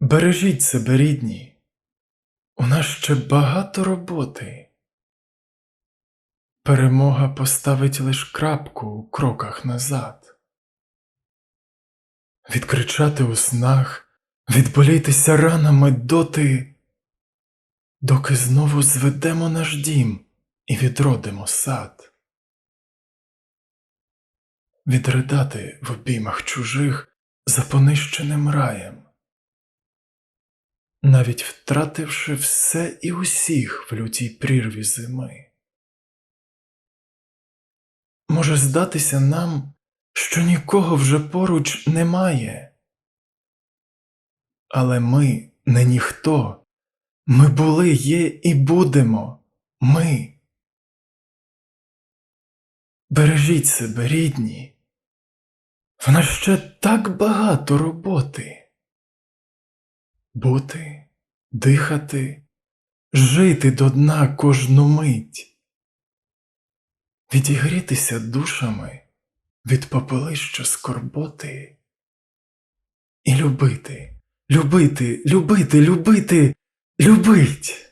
Бережіть себе, рідні, у нас ще багато роботи. Перемога поставить лиш крапку у кроках назад. Відкричати у снах, відболітися ранами доти, доки знову зведемо наш дім і відродимо сад. Відридати в обіймах чужих за понищеним раєм навіть втративши все і усіх в лютій прірві зими. Може здатися нам, що нікого вже поруч немає. Але ми не ніхто, ми були, є і будемо, ми. Бережіть себе, рідні, в нас ще так багато роботи бути, дихати, жити до дна кожну мить, відігрітися душами від попелища скорботи і любити, любити, любити, любити, любить.